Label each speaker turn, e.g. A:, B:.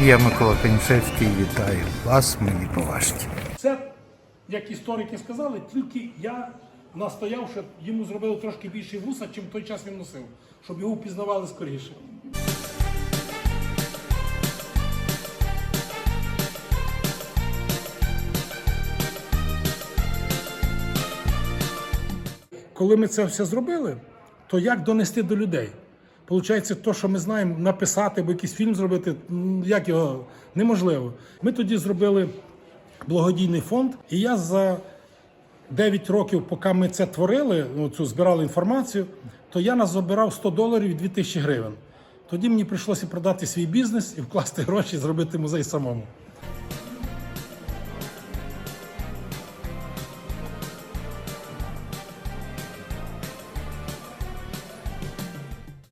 A: Я Микола Пенічевський, вітаю вас, мої поважні.
B: Це, як історики сказали, тільки я настояв, щоб йому зробили трошки більше вуса, чим той час він носив, щоб його впізнавали скоріше. Коли ми це все зробили, то як донести до людей? Получається, то, що ми знаємо, написати або якийсь фільм зробити, як його неможливо. Ми тоді зробили благодійний фонд, і я за 9 років, поки ми це творили, ну, цю збирали інформацію, то я назабирав 100 доларів і 2000 гривень. Тоді мені прийшлося продати свій бізнес і вкласти гроші, зробити музей самому.